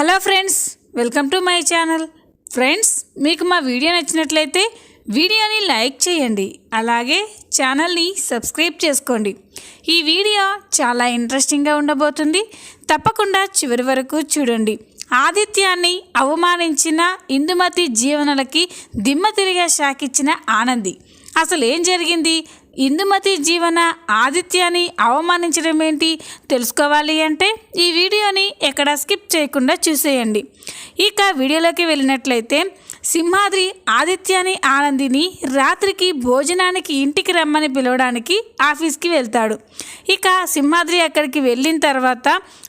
Hello friends welcome to my channel. Friends మీకు మా video నచ్చినట్లయితే వీడియోని లైక్ చేయండి అలాగే ఛానల్ని సబ్స్క్రైబ్ చేసుకోండి. ఈ వీడియో చాలా ఇంట్రెస్టింగ్గా ఉండబోతుంది. తప్పకుండా చివరి వరకు చూడండి. ఆదిత్యాన్ని అవమానించిన ఇందుమతి జీవనలకి దిమ్మ తిరిగే షాకిచ్చిన ఆనంది. అసలు ఏం జరిగింది? ఇందుమతి జీవన ఆదిత్యాన్ని అవమానించడం ఏంటి? తెలుసుకోవాలి అంటే ఈ వీడియోని ఎక్కడ స్కిప్ చేయకుండా చూసేయండి. ఇక వీడియోలోకి వెళ్ళినట్లయితే సింహాద్రి ఆదిత్యాని ఆనందిని రాత్రికి భోజనానికి ఇంటికి రమ్మని పిలవడానికి ఆఫీస్కి వెళ్తాడు. ఇక సింహాద్రి అక్కడికి వెళ్ళిన తర్వాత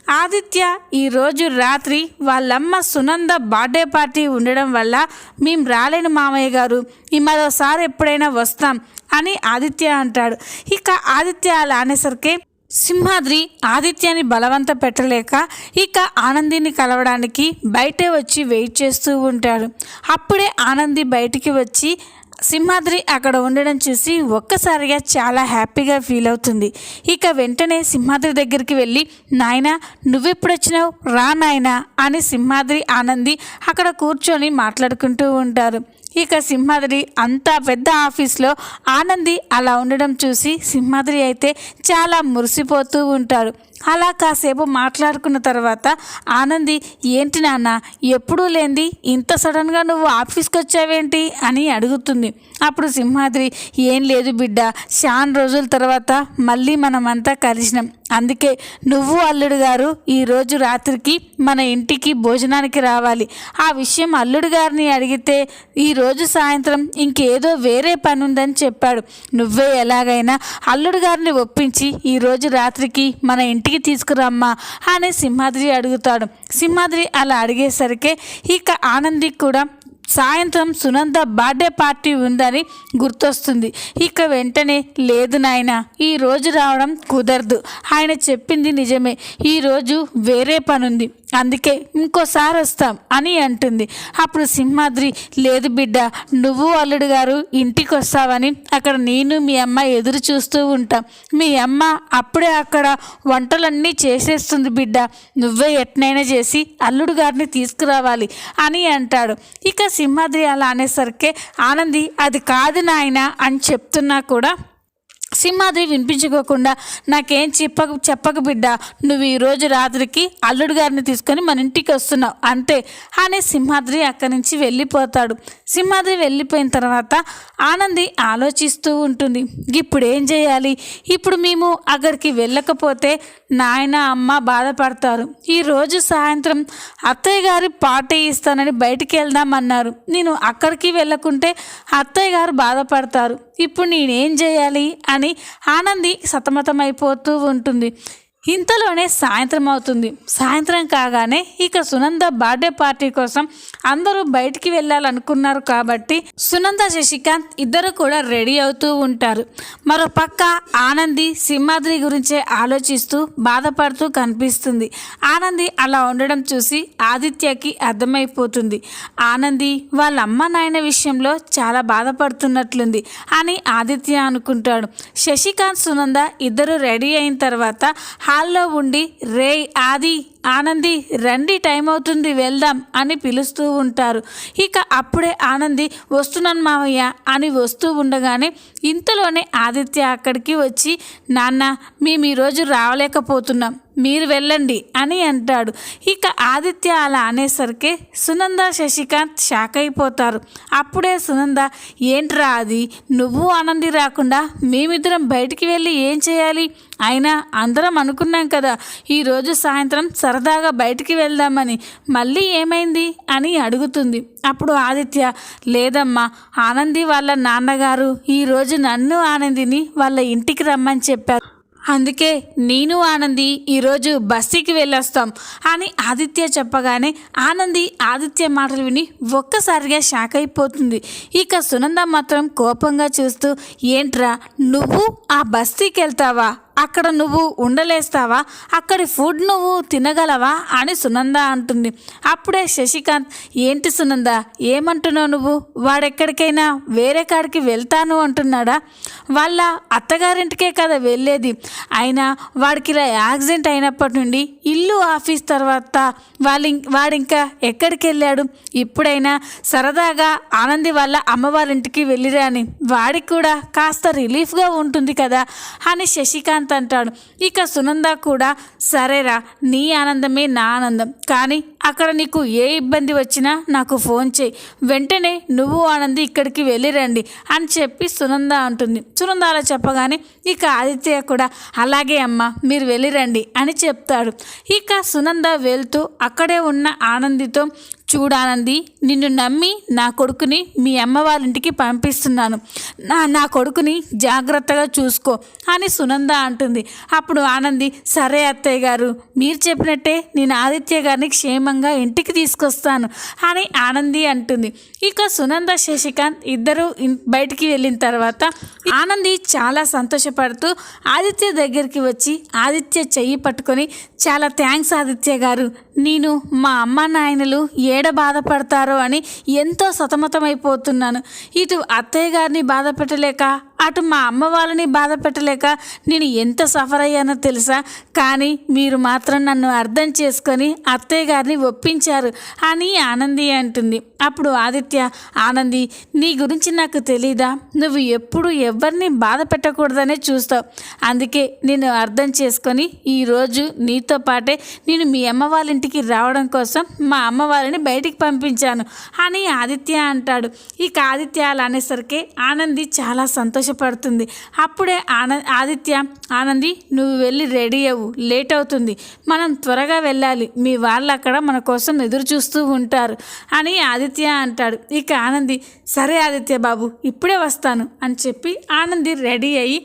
ఆదిత్య ఈరోజు రాత్రి వాళ్ళమ్మ సునంద బర్త్డే పార్టీ ఉండడం వల్ల మేము రాలేను మామయ్య గారు ఈ మరోసారి ఎప్పుడైనా వస్తాం అని ఆదిత్య అంటాడు. ఇక ఆదిత్య అలా అనేసరికి సింహాద్రి ఆదిత్యాన్ని బలవంత పెట్టలేక ఇక ఆనందిని కలవడానికి బయటే వచ్చి వెయిట్ చేస్తూ ఉంటాడు. అప్పుడే ఆనంది బయటికి వచ్చి సింహాద్రి అక్కడ ఉండడం చూసి ఒక్కసారిగా చాలా హ్యాపీగా ఫీల్ అవుతుంది. ఇక వెంటనే సింహాద్రి దగ్గరికి వెళ్ళి నాయనా నువ్వెప్పుడు వచ్చినావు రా నాయనా అని సింహాద్రి ఆనంది అక్కడ కూర్చొని మాట్లాడుకుంటూ ఉంటారు. ఇక సింహాద్రి అంత పెద్ద ఆఫీస్లో ఆనంది అలా ఉండడం చూసి సింహాద్రి అయితే చాలా మురిసిపోతూ ఉంటారు. అలా కాసేపు మాట్లాడుకున్న తర్వాత ఆనంది ఏంటి నాన్న ఎప్పుడూ లేంది? ఇంత సడన్గా నువ్వు ఆఫీస్కి వచ్చావేంటి అని అడుగుతుంది. అప్పుడు సింహాద్రి ఏం లేదు బిడ్డ చాలా రోజుల తర్వాత మళ్ళీ మనమంతా కలిసినాం. అందుకే నువ్వు అల్లుడు గారు ఈరోజు రాత్రికి మన ఇంటికి భోజనానికి రావాలి. ఆ విషయం అల్లుడు గారిని అడిగితే ఈరోజు సాయంత్రం ఇంకేదో వేరే పని ఉందని చెప్పాడు. నువ్వే ఎలాగైనా అల్లుడు గారిని ఒప్పించి ఈరోజు రాత్రికి మన ఇంటికి తీసుకురమ్మా అని సింహాద్రి అడుగుతాడు. సింహాద్రి అలా అడిగేసరికి ఇక ఆనంది కూడా సాయంత్రం సునంద బర్త్డే పార్టీ ఉందని గుర్తొస్తుంది. ఇక వెంటనే లేదు నాయన ఈ రోజు రావడం కుదరదు. ఆయన చెప్పింది నిజమే ఈరోజు వేరే పనుంది. అందుకే ఇంకోసారి వస్తాం అని అంటుంది. అప్పుడు సింహాద్రి లేదు బిడ్డ నువ్వు అల్లుడు గారు ఇంటికి వస్తావని అక్కడ నేను మీ అమ్మ ఎదురు చూస్తూ ఉంటాం. మీ అమ్మ అప్పుడే అక్కడ వంటలన్నీ చేసేస్తుంది బిడ్డ. నువ్వే ఎట్నైనా చేసి అల్లుడు గారిని తీసుకురావాలి అని అంటాడు. ఇక సింహాద్రి అలా అనేసరికి ఆనంది అది కాదు నాయన అని చెప్తున్నా కూడా సింహాద్రి వినిపించుకోకుండా నాకేం చెప్పక చెప్పక బిడ్డ నువ్వు ఈరోజు రాత్రికి అల్లుడు గారిని తీసుకొని మన ఇంటికి వస్తున్నావు అంతే. అని సింహాద్రి అక్కడి నుంచి వెళ్ళిపోతాడు. సింహాద్రి వెళ్ళిపోయిన తర్వాత ఆనంది ఆలోచిస్తూ ఉంటుంది. ఇప్పుడు ఏం చేయాలి? ఇప్పుడు మేము అక్కడికి వెళ్ళకపోతే నాయన అమ్మ బాధపడతారు. ఈరోజు సాయంత్రం అత్తయ్య గారి పార్టీ ఇస్తానని బయటికి వెళ్దామన్నారు. నేను అక్కడికి వెళ్ళకుంటే అత్తయ్య గారు బాధపడతారు. ఇప్పుడు నేనేం చేయాలి? అని ఆనంది సతమతమైపోతూ ఉంటుంది. ఇంతలోనే సాయంత్రం అవుతుంది. సాయంత్రం కాగానే ఇక సునంద బర్త్డే పార్టీ కోసం అందరూ బయటికి వెళ్ళాలనుకున్నారు కాబట్టి సునంద శశికాంత్ ఇద్దరు కూడా రెడీ అవుతూ ఉంటారు. మరో పక్క ఆనంది సింహాద్రి గురించే ఆలోచిస్తూ బాధపడుతూ కనిపిస్తుంది. ఆనంది అలా ఉండడం చూసి ఆదిత్యకి అర్థమైపోతుంది. ఆనంది వాళ్ళ అమ్మ నాయన విషయంలో చాలా బాధపడుతున్నట్లుంది అని ఆదిత్య అనుకుంటాడు. శశికాంత్ సునంద ఇద్దరు రెడీ అయిన తర్వాత హాల్లో ఉండి రే ఆది ఆనంది రండి టైం అవుతుంది వెళ్దాం అని పిలుస్తూ ఉంటారు. ఇక అప్పుడే ఆనంది వస్తున్నాను మామయ్య అని వస్తూ ఉండగానే ఇంతలోనే ఆదిత్య అక్కడికి వచ్చి నాన్న మేము ఈరోజు రావలేకపోతున్నాం. మీరు వెళ్ళండి అని అంటాడు. ఇక ఆదిత్య అలా అనేసరికి సునంద శశికాంత్ షాక్ అయిపోతారు. అప్పుడే సునంద ఏంట్రా అది? నువ్వు ఆనంది రాకుండా మేమిద్దరం బయటికి వెళ్ళి ఏం చేయాలి? అయినా అందరం అనుకున్నాం కదా ఈరోజు సాయంత్రం సరదాగా బయటికి వెళ్దామని. మళ్ళీ ఏమైంది? అని అడుగుతుంది. అప్పుడు ఆదిత్య లేదమ్మా ఆనంది వాళ్ళ నాన్నగారు ఈరోజు నన్ను ఆనందిని వాళ్ళ ఇంటికి రమ్మని చెప్పారు. అందుకే నేను ఆనంది ఈరోజు బస్సీకి వెళ్ళొస్తాం అని ఆదిత్య చెప్పగానే ఆనంది ఆదిత్య మాటలు విని ఒక్కసారిగా షాక్ అయిపోతుంది. ఇక సునంద మాత్రం కోపంగా చూస్తూ ఏంట్రా నువ్వు ఆ బస్తీకి వెళ్తావా? అక్కడ నువ్వు ఉండలేస్తావా? అక్కడి ఫుడ్ నువ్వు తినగలవా? అని సునంద అంటుంది. అప్పుడే శశికాంత్ ఏంటి సునంద ఏమంటున్నావు నువ్వు? వాడెక్కడికైనా వేరే కాడికి వెళ్తాను అంటున్నాడా? వాళ్ళ అత్తగారింటికే కదా వెళ్ళేది. అయినా వాడికి ఇలా యాక్సిడెంట్ అయినప్పటి నుండి ఇల్లు ఆఫీస్ తర్వాత వాళ్ళ వాడింకా ఎక్కడికి వెళ్ళాడు? ఇప్పుడైనా సరదాగా ఆనంది వాళ్ళ అమ్మవారింటికి వెళ్ళిరాని వాడికి కూడా కాస్త రిలీఫ్గా ఉంటుంది కదా? అని శశికాంత్ అంటాడు. ఇక సునంద కూడా సరేరా నీ ఆనందమే నా ఆనందం. కానీ అక్కడ నీకు ఏ ఇబ్బంది వచ్చినా నాకు ఫోన్ చేయి. వెంటనే నువ్వు ఆనంది ఇక్కడికి వెళ్ళిరండి అని చెప్పి సునంద అంటుంది. సునంద అలా చెప్పగానే ఇక ఆదిత్య కూడా అలాగే అమ్మ మీరు వెళ్ళిరండి అని చెప్తాడు. ఇక సునంద వెళ్తూ అక్కడే ఉన్న ఆనందితో చూడానంది. నిన్ను నమ్మి నా కొడుకుని మీ అమ్మ ఇంటికి పంపిస్తున్నాను. నా నా కొడుకుని జాగ్రత్తగా చూసుకో అని సునంద అంటుంది. అప్పుడు ఆనంది సరే అత్తయ్య గారు మీరు చెప్పినట్టే నేను ఆదిత్య గారిని క్షేమంగా ఇంటికి తీసుకొస్తాను అని ఆనంది అంటుంది. ఇక సునంద శశికాంత్ ఇద్దరు బయటికి వెళ్ళిన తర్వాత ఆనంది చాలా సంతోషపడుతూ ఆదిత్య దగ్గరికి వచ్చి ఆదిత్య చెయ్యి పట్టుకొని చాలా థ్యాంక్స్ ఆదిత్య గారు. నేను మా అమ్మ నాయనలు ఏ ఏడ బాధపడతారో అని ఎంతో సతమతమైపోతున్నాను. ఇటు అత్తయ్య గారిని బాధ పెట్టలేక అటు మా అమ్మ వాళ్ళని బాధ పెట్టలేక నేను ఎంత సఫర్ అయ్యానో తెలుసా? కానీ మీరు మాత్రం నన్ను అర్థం చేసుకొని అత్తయ్య గారిని ఒప్పించారు అని ఆనంది అంటుంది. అప్పుడు ఆదిత్య ఆనంది నీ గురించి నాకు తెలీదా? నువ్వు ఎప్పుడు ఎవరిని బాధ పెట్టకూడదనే చూస్తావు. అందుకే నేను అర్థం చేసుకొని ఈరోజు నీతో పాటే నేను మీ అమ్మ వాళ్ళ ఇంటికి రావడం కోసం మా అమ్మ వాళ్ళని బయటికి పంపించాను అని ఆదిత్య అంటాడు. ఇక ఆదిత్య అలా అనేసరికి ఆనంది చాలా సంతోషం ఆవేశపడుతుంది అప్పుడే ఆన ఆదిత్య ఆనంది నువ్వు వెళ్ళి రెడీ అవ్వు. లేట్ అవుతుంది. మనం త్వరగా వెళ్ళాలి. మీ వాళ్ళు అక్కడ మన కోసం ఎదురు చూస్తూ ఉంటారు అని ఆదిత్య అంటాడు. ఇక ఆనంది సరే ఆదిత్య బాబు ఇప్పుడే వస్తాను అని చెప్పి ఆనంది రెడీ అయ్యి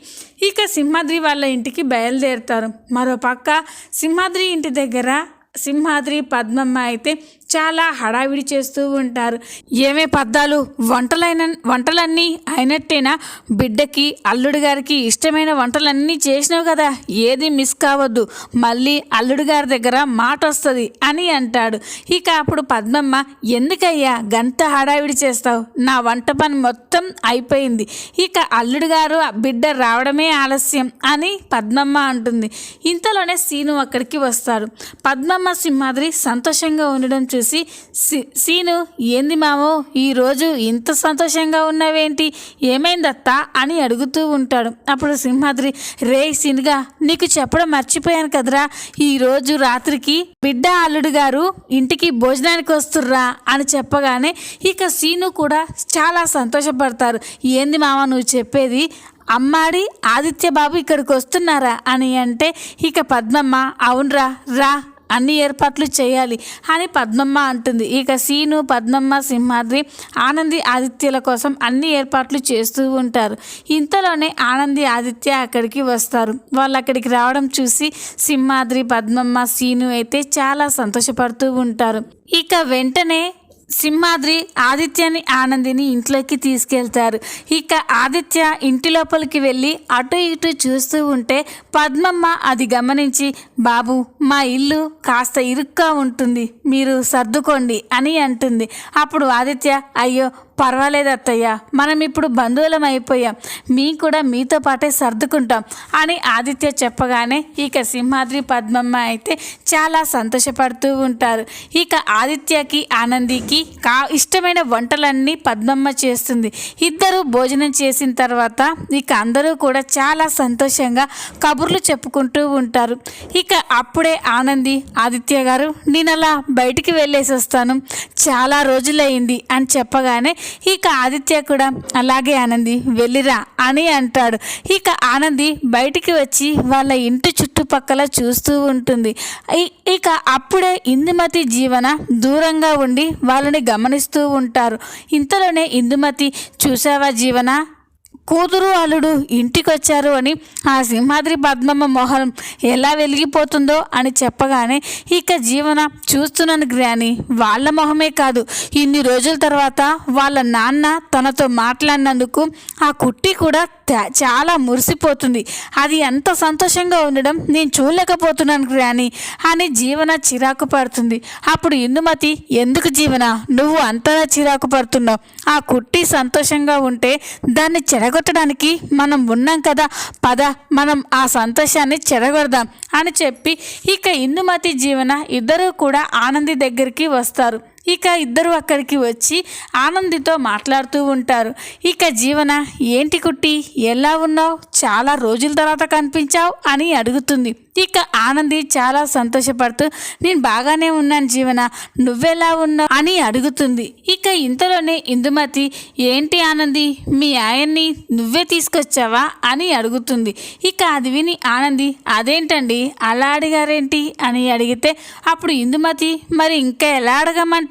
ఇక సింహాద్రి వాళ్ళ ఇంటికి బయలుదేరుతారు. మరో పక్క సింహాద్రి ఇంటి దగ్గర సింహాద్రి పద్మమ్మ అయితే చాలా హడావిడి చేస్తూ ఉంటారు. ఏమే పద్దాలు? వంటలైన వంటలన్నీ అయినట్టేనా? బిడ్డకి అల్లుడు గారికి ఇష్టమైన వంటలన్నీ చేసినావు కదా. ఏది మిస్ కావద్దు. మళ్ళీ అల్లుడు గారి దగ్గర మాట వస్తుంది అని అంటాడు. ఇక అప్పుడు పద్మమ్మ ఎందుకయ్యా గంత హడావిడి చేస్తావు? నా వంట పని మొత్తం అయిపోయింది. ఇక అల్లుడు గారు ఆ బిడ్డ రావడమే ఆలస్యం అని పద్మమ్మ అంటుంది. ఇంతలోనే సీను అక్కడికి వస్తాడు. పద్మమ్మ సింహాద్రి సంతోషంగా ఉండడం చూసి సీ సీను ఏంది మామో ఈరోజు ఇంత సంతోషంగా ఉన్నావేంటి? ఏమైందత్తా? అని అడుగుతూ ఉంటాడు. అప్పుడు సింహాద్రి రే సీనుగా నీకు చెప్పడం మర్చిపోయాను కదరా. ఈరోజు రాత్రికి బిడ్డ అల్లుడు గారు ఇంటికి భోజనానికి వస్తుర్రా అని చెప్పగానే ఇక సీను కూడా చాలా సంతోషపడతారు. ఏంది మామ నువ్వు చెప్పేది? అమ్మాడి ఆదిత్య బాబు ఇక్కడికి వస్తున్నారా? అని అంటే ఇక పద్మమ్మ అవునరా రా. అన్ని ఏర్పాట్లు చేయాలి అని పద్మమ్మ అంటుంది. ఇక సీను పద్మమ్మ సింహాద్రి ఆనంది ఆదిత్యల కోసం అన్ని ఏర్పాట్లు చేస్తూ ఉంటారు. ఇంతలోనే ఆనంది ఆదిత్య అక్కడికి వస్తారు. వాళ్ళు అక్కడికి రావడం చూసి సింహాద్రి పద్మమ్మ సీను అయితే చాలా సంతోషపడుతూ ఉంటారు. ఇక వెంటనే సింహాద్రి ఆదిత్యని ఆనందిని ఇంట్లోకి తీసుకెళ్తారు. ఇక ఆదిత్య ఇంటి లోపలికి వెళ్ళి అటు ఇటు చూస్తూ ఉంటే పద్మమ్మ అది గమనించి బాబు మా ఇల్లు కాస్త ఇరుక్గా ఉంటుంది మీరు సర్దుకోండి అని అంటుంది. అప్పుడు ఆదిత్య అయ్యో పర్వాలేదు అత్తయ్య మనం ఇప్పుడు బంధువులం అయిపోయాం. మీ కూడా మీతో పాటే సర్దుకుంటాం అని ఆదిత్య చెప్పగానే ఇక సింహాద్రి పద్మమ్మ అయితే చాలా సంతోషపడుతూ ఉంటారు. ఇక ఆదిత్యకి ఆనందికి కా ఇష్టమైన వంటలన్నీ పద్మమ్మ చేస్తుంది. ఇద్దరు భోజనం చేసిన తర్వాత ఇక అందరూ కూడా చాలా సంతోషంగా కబుర్లు చెప్పుకుంటూ ఉంటారు. ఇక అప్పుడే ఆనంది ఆదిత్య గారు నేను అలా బయటికి వెళ్ళేసి వస్తాను చాలా రోజులైంది అని చెప్పగానే ఇక ఆదిత్య కూడా అలాగే ఆనంది వెళ్ళిరా అని అంటాడు. ఇక ఆనంది బయటికి వచ్చి వాళ్ళ ఇంటి చుట్టుపక్కల చూస్తూ ఉంటుంది. ఇక అప్పుడే ఇందుమతి జీవన దూరంగా ఉండి వాళ్ళని గమనిస్తూ ఉంటారు. ఇంతలోనే ఇందుమతి చూసావా జీవన? కూతురు అల్లుడు ఇంటికొచ్చారు అని ఆ సింహాద్రి పద్మమ్మ మొహం ఎలా వెలిగిపోతుందో అని చెప్పగానే ఇక జీవన చూస్తున్నాను గ్రాని వాళ్ళ మొహమే కాదు. ఇన్ని రోజుల తర్వాత వాళ్ళ నాన్న తనతో మాట్లాడినందుకు ఆ కుట్టి కూడా చాలా మురిసిపోతుంది. అది ఎంత సంతోషంగా ఉండడం నేను చూడలేకపోతున్నాను రాణి అని జీవన చిరాకు పడుతుంది. అప్పుడు ఇందుమతి ఎందుకు జీవన? నువ్వు అంతగా చిరాకు పడుతున్నావు. ఆ కుట్టి సంతోషంగా ఉంటే దాన్ని చెడగొట్టడానికి మనం ఉన్నాం కదా. పద మనం ఆ సంతోషాన్ని చెడగొడదాం అని చెప్పి ఇక ఇందుమతి జీవన ఇద్దరూ కూడా ఆనంది దగ్గరికి వస్తారు. ఇక ఇద్దరు అక్కడికి వచ్చి ఆనందితో మాట్లాడుతూ ఉంటారు. ఇక జీవన ఏంటి కుట్టి ఎలా ఉన్నావు? చాలా రోజుల తర్వాత కనిపించావు? అని అడుగుతుంది. ఇక ఆనంది చాలా సంతోషపడుతూ నేను బాగానే ఉన్నాను జీవన నువ్వెలా ఉన్నావు? అని అడుగుతుంది. ఇక ఇంతలోనే ఇందుమతి ఏంటి ఆనంది మీ ఆయన్ని నువ్వే తీసుకొచ్చావా? అని అడుగుతుంది. ఇక అది విని ఆనంది అదేంటండి అలా అడిగారేంటి? అని అడిగితే అప్పుడు ఇందుమతి మరి ఇంకా ఎలా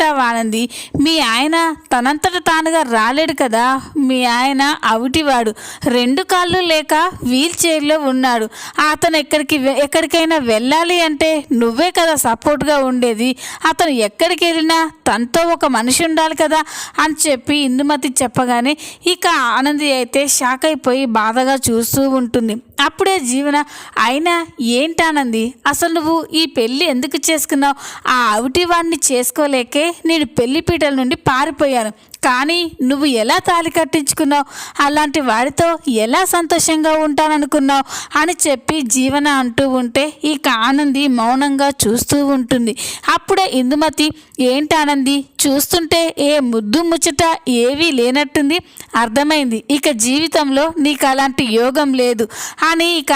అడగమంటావు ఆనంది. మీ ఆయన తనంతట తానుగా రాలేడు కదా. మీ ఆయన అవిటివాడు. రెండు కాళ్ళు లేక వీల్ చైర్లో ఉన్నాడు. అతను ఎక్కడికి ఎక్కడికైనా వెళ్ళాలి అంటే నువ్వే కదా సపోర్ట్గా ఉండేది. అతను ఎక్కడికి వెళ్ళినా తనతో ఒక మనిషి ఉండాలి కదా అని చెప్పి ఇందుమతి చెప్పగానే ఇక ఆనంది అయితే షాక్ అయిపోయి బాధగా చూస్తూ ఉంటుంది. అప్పుడే జీవన అయినా ఏంటానంది? అసలు నువ్వు ఈ పెళ్ళి ఎందుకు చేసుకున్నావు? ఆ అవిటి వాడిని చేసుకోలేకే నేను పెళ్ళి పీటల నుండి పారిపోయాను. కానీ నువ్వు ఎలా తాళి కట్టించుకున్నావు? అలాంటి వాడితో ఎలా సంతోషంగా ఉంటాననుకున్నావు? అని చెప్పి జీవన అంటూ ఉంటే ఇక ఆనంది మౌనంగా చూస్తూ ఉంటుంది. అప్పుడే ఇందుమతి ఏంటి ఆనంది? చూస్తుంటే ఏ ముద్దు ముచ్చట ఏవీ లేనట్టుంది? అర్థమైంది. ఇక జీవితంలో నీకు అలాంటి యోగం లేదు. అని ఇక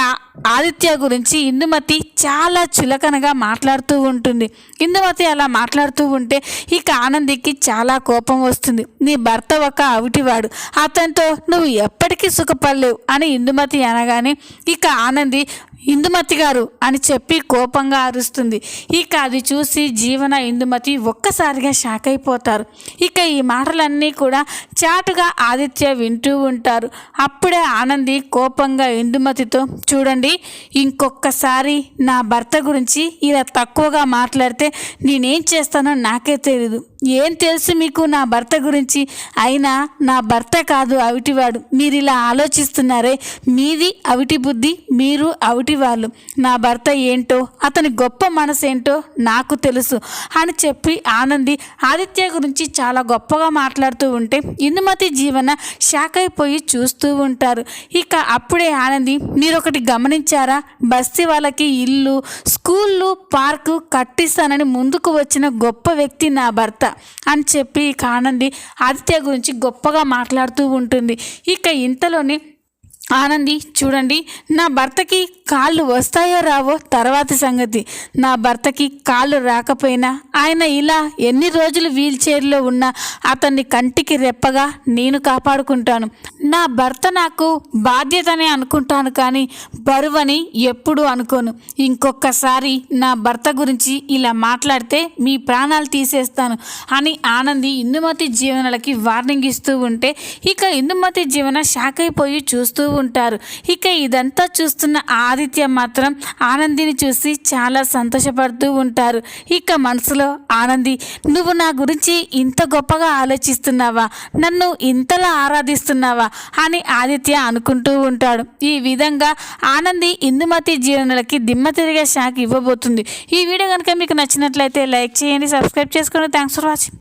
ఆదిత్య గురించి ఇందుమతి చాలా చులకనగా మాట్లాడుతూ ఉంటుంది. ఇందుమతి అలా మాట్లాడుతూ ఉంటే ఇక ఆనందికి చాలా కోపం వస్తుంది. నీ భర్త ఒక అవిటివాడు అతనితో నువ్వు ఎప్పటికీ సుఖపడలేవు అని ఇందుమతి అనగానే ఇక ఆనంది ఇందుమతి గారు అని చెప్పి కోపంగా అరుస్తుంది. ఇక అది చూసి జీవన ఇందుమతి ఒక్కసారిగా షాక్ అయిపోతారు. ఇక ఈ మాటలన్నీ కూడా చాటుగా ఆదిత్య వింటూ ఉంటారు. అప్పుడే ఆనంది కోపంగా ఇందుమతితో చూడండి ఇంకొకసారి నా భర్త గురించి ఇలా తక్కువగా మాట్లాడితే నేనేం చేస్తానో నాకే తెలియదు ఏం తెలుసు మీకు నా భర్త గురించి? అయినా నా భర్త కాదు అవిటివాడు. మీరు ఇలా ఆలోచిస్తున్నారే? మీది అవిటి బుద్ధి మీరు అవిటి వాళ్ళు. నా భర్త ఏంటో అతని గొప్ప మనసు ఏంటో నాకు తెలుసు అని చెప్పి ఆనంది ఆదిత్య గురించి చాలా గొప్పగా మాట్లాడుతూ ఉంటే ఇందుమతి జీవన షాక్ అయిపోయి చూస్తూ ఉంటారు. ఇక అప్పుడే ఆనంది మీరు ఒకటి గమనించారా? బస్తీ వాళ్ళకి ఇల్లు స్కూళ్ళు పార్కు కట్టిస్తానని ముందుకు వచ్చిన గొప్ప వ్యక్తి నా భర్త. అని చెప్పి ఇక ఆనంది ఆదిత్య గురించి గొప్పగా మాట్లాడుతూ ఉంటుంది. ఇక ఇంతలోని ఆనంది చూడండి నా భర్తకి కాళ్ళు వస్తాయో రావో తర్వాతి సంగతి. నా భర్తకి కాళ్ళు రాకపోయినా ఆయన ఇలా ఎన్ని రోజులు వీల్ చైర్లో ఉన్నా అతన్ని కంటికి రెప్పగా నేను కాపాడుకుంటాను. నా భర్త నాకు బాధ్యతనే అనుకుంటాను కానీ బరువని ఎప్పుడూ అనుకోను. ఇంకొకసారి నా భర్త గురించి ఇలా మాట్లాడితే మీ ప్రాణాలు తీసేస్తాను అని ఆనంది ఇందుమతి జీవనలకి వార్నింగ్ ఇస్తూ ఉంటే ఇక ఇందుమతి జీవన షాక్ అయిపోయి చూస్తూ ఉంటారు. ఇక ఇదంతా చూస్తున్న ఆదిత్య మాత్రం ఆనందిని చూసి చాలా సంతోషపడుతూ ఉంటారు. ఇక మనసులో ఆనంది నువ్వు నా గురించి ఇంత గొప్పగా ఆలోచిస్తున్నావా? నన్ను ఇంతలా ఆరాధిస్తున్నావా? అని ఆదిత్య అనుకుంటూ ఉంటాడు. ఈ విధంగా ఆనంది ఇందుమతి జీవనలకి దిమ్మ తిరిగే షాక్ ఇవ్వబోతుంది. ఈ వీడియో కనుక మీకు నచ్చినట్లయితే లైక్ చేయండి సబ్స్క్రైబ్ చేసుకోండి థ్యాంక్స్ ఫర్ వాచింగ్.